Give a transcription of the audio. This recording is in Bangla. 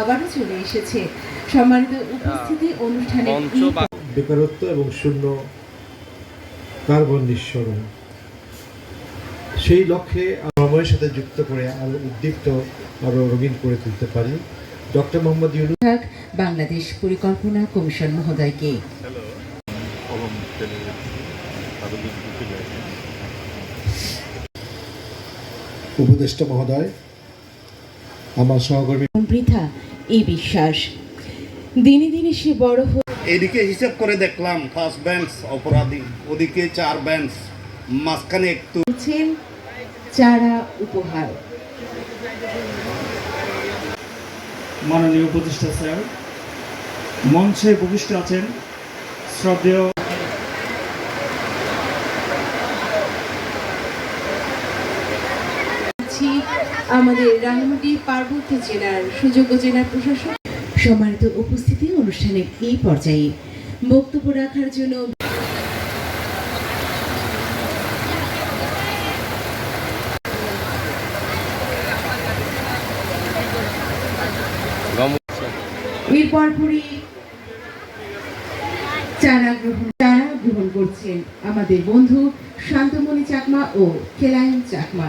আবারও চলে এসেছে। সম্মানিত উপস্থিতি অনুষ্ঠানে বেকারত্ব এবং শূন্য কার্বন নিঃসরণ। সেই লক্ষ্যে সময়ের সাথে যুক্ত করে আরও উদ্দীপ্ত আরও রঙিন করে তুলতে পারি। ডক্টর মোহাম্মদ ইউনু বিভাগ বাংলাদেশ পরিকল্পনা কমিশন মহোদয়কে। উপদেষ্টা মহোদয় আমার সহকর্মী বৃথা এই বিশ্বাস। দিনে দিনে সে বড় এদিকে হিসাব করে দেখলাম ফার্স্ট বেঞ্চ অপরাধী ওদিকে চার বেঞ্চ মাঝখানে একটু। চারা উপহার। মাননীয় উপদেষ্টা স্যার মঞ্চে উপবিষ্ট আছেন শ্রদ্ধেয় আছি আমাদের রাঙামাটি পার্বত্য জেলার সুযোগ্য জেলার প্রশাসক সম্মানিত উপস্থিতি অনুষ্ঠানের এই পর্যায়ে বক্তব্য রাখার জন্য গম এর চারা গ্রহণ চারা গ্রহণ করছেন আমাদের বন্ধু শান্তমণি চাকমা ও খেলায়ন চাকমা।